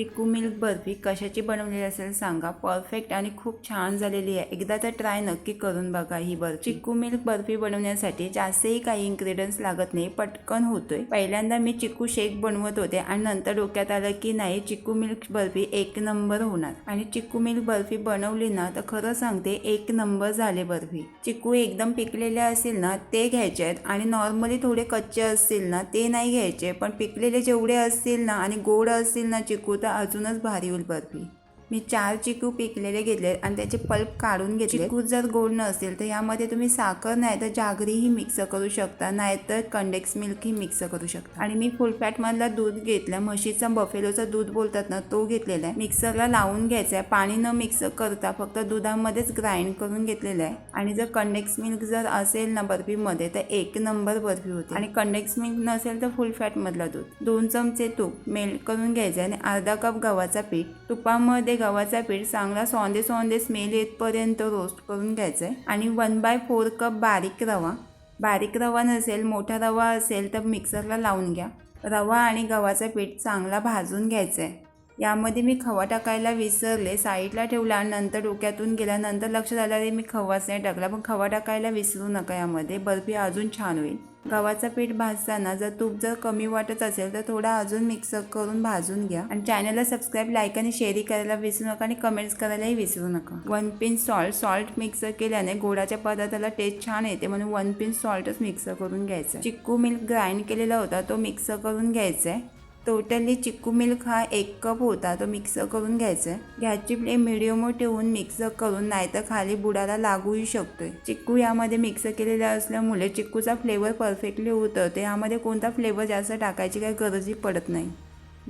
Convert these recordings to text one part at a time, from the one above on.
चिक्कू milk barfi कशाची बनवलेली असेल सांगा. परफेक्ट आणि खूप छान झालेली आहे. एकदा तर ट्राय नक्की करून बघा ही बर्फी. चिक्कू मिल्क बर्फी बनवण्यासाठी जास्तही काही इन्ग्रेडियंट्स लागत नाही पटकन होतोय. पहिल्यांदा मी चिक्कू शेक बनवत होते आणि नंतर डोक्यात आलं की नाही चिक्कू मिल्क बर्फी एक नंबर होणार. आणि चिक्कू मिल्क बर्फी बनवली ना तर खरं सांगते एक नंबर झाले बर्फी. चिक्कू एकदम पिकलेले असतील ना ते घ्यायचे आहेत. आणि नॉर्मली थोडे कच्चे असतील ना ते नाही घ्यायचे. पण पिकलेले जेवढे असतील ना आणि गोड असतील ना चिकू तर अजूनच भारी होईल बर्फी मी चार चिकू पिकलेले घेतले आणि त्याचे पल्प काढून घेतले चिकू जर गोड नसेल तर यामध्ये तुम्ही साखर नाही तर जागरीही मिक्स करू शकता नाहीतर कंडेक्स मिल्कही मिक्स करू शकता. आणि मी फुल फॅटमधला दूध घेतला. म्हशीचा बफेलोचं दूध बोलतात ना तो घेतलेला आहे. मिक्सरला लावून घ्यायचा आहे. पाणी न मिक्स करता फक्त दुधामध्येच ग्राइंड करून घेतलेलं आहे. आणि जर कंडेक्स मिल्क जर असेल ना बर्फीमध्ये तर एक नंबर बर्फी होते. आणि कंडेक्स मिल्क नसेल तर फुल फॅटमधला दूध. दोन चमचे तूप मेल्ट करून घ्यायचे आणि अर्धा कप गव्हाचा पीठ. तुपामध्ये गव्हाचा पीठ चांगला सोंदे सोंदे स्मेल येतपर्यंत रोस्ट करून घ्यायचं आहे आणि वन बाय फोर कप बारीक रवा. बारीक रवा नसेल मोठा रवा असेल तर मिक्सरला लावून घ्या. रवा आणि गव्हाचं पीठ चांगला भाजून घ्यायचं आहे यामध्ये मी खवा टाकायला विसरले साईडला ठेवला नंतर डोक्यातून गेल्यानंतर लक्षात आलं रे मी खवाच नाही टाकला. पण खवा टाकायला विसरू नका यामध्ये बर्फी अजून छान होईल. गव्हाचं पीठ भाजताना जर तूप जर कमी वाटत असेल तर थोडा अजून मिक्स करून भाजून घ्या. आणि चॅनलला सबस्क्राईब लाईक आणि शेअर करायला विसरू नका आणि कमेंट्स करायलाही विसरू नका. One pinch salt salt mix केल्याने गोडाच्या पदार्थाला टेस्ट छान येते म्हणून वन पिन सॉल्टच मिक्स करून घ्यायचं. चिक्कू मिल्क ग्राइंड केलेला होता तो मिक्स करून घ्यायचा आहे टोटली चिक्कू मिल्क हा एक कप होता तो मिक्स करून घ्यायचा. आहे गॅसची फ्लेम मिडियमवर ठेवून मिक्स करून नाहीतर खाली बुडाला लागूही शकतोय. चिक्कू यामध्ये मिक्स केलेला असल्यामुळे चिक्कूचा फ्लेवर परफेक्टली उतरते यामध्ये कोणता फ्लेवर जास्त टाकायची काही गरजही पडत नाही.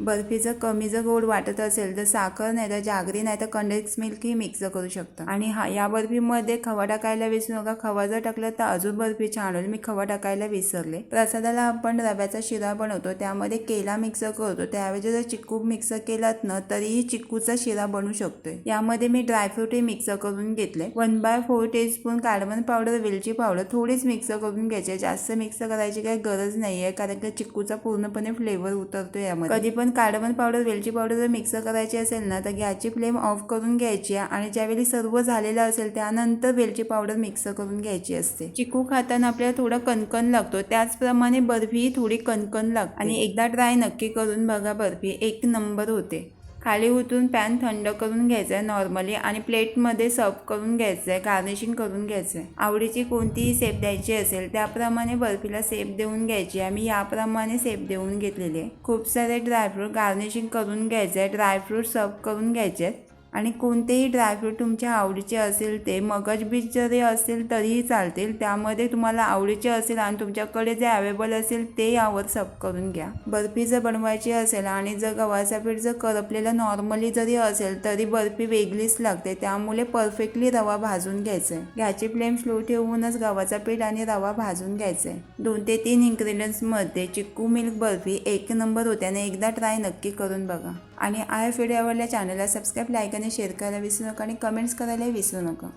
बर्फीचं कमी जर गोड वाटत असेल तर साखर नाही तर जागरी नाही तर कंडेन्स मिल्कही मिक्स करू शकता. आणि हा या बर्फीमध्ये खवा टाकायला विसरू नका. खवा जर टाकला तर अजून बर्फी छान होईल. मी खवा टाकायला विसरले. प्रसादाला आपण रव्याचा शिरा बनवतो. त्यामध्ये केला मिक्स करतो. त्याऐवजी जर चिक्कू मिक्स केलात ना तरीही चिक्कूचा शिरा बनू शकतोय. यामध्ये मी ड्रायफ्रूटही मिक्स करून घेतले. One by four teaspoon cardamom powder वेलची पावडर थोडीच मिक्स करून घ्यायचे. जास्त मिक्स करायची काही गरज नाही आहे कारण की चिक्कूचा पूर्णपणे फ्लेवर उतरतो यामध्ये. कधी पण कार्डमन पावडर वेलची पावडर जर मिक्स करायची असेल ना तर गॅसची फ्लेम ऑफ करून घ्यायची आणि ज्यावेळी सर्व झालेलं असेल त्यानंतर वेलची पावडर मिक्स करून घ्यायची असते. चिकू खाताना आपल्याला थोडा कणकण लागतो. त्याचप्रमाणे बर्फी थोडी कणकण लागते. आणि एकदा ट्राय नक्की करून बघा बर्फी. एक नंबर होते. खाली उतरून पॅन थंड करून घ्यायचा आहे नॉर्मली आणि प्लेटमध्ये सर्व करून घ्यायचं आहे गार्निशिंग करून घ्यायचं. आहे आवडीची कोणतीही सेप द्यायची असेल त्याप्रमाणे बर्फीला सेप देऊन घ्यायची. आहे आम्ही याप्रमाणे सेप देऊन घेतलेली. आहे खूप सारे ड्रायफ्रूट गार्निशिंग करून घ्यायचे आहे ड्रायफ्रूट सर्व करून घ्यायचे. आहेत आणि कोणतेही ड्रायफ्रूट तुमच्या आवडीचे असेल ते मगज बीज जरी असेल तरीही चालतील. त्यामध्ये तुम्हाला आवडीचे असेल आणि तुमच्याकडे जे अवेलेबल असेल ते यावर सब करून घ्या. बर्फी जर बनवायची असेल आणि जर गव्हाचा पीठ जर करपलेलं नॉर्मली जरी असेल तरी बर्फी वेगळीच लागते. त्यामुळे परफेक्टली रवा भाजून घ्यायचा. आहे गॅसची फ्लेम स्लो ठेवूनच गव्हाचा पीठ आणि रवा भाजून घ्यायचा. आहे दोन ते तीन इन्ग्रेडियंट्समध्ये चिक्कू मिल्क बर्फी एक नंबर होत्याने एकदा ट्राय नक्की करून बघा. आणि आय फीड आवडल्या चॅनलला सबस्क्राईब लाईक शेअर करायला विसरू नका आणि कमेंट्स करायलाही विसरू नका.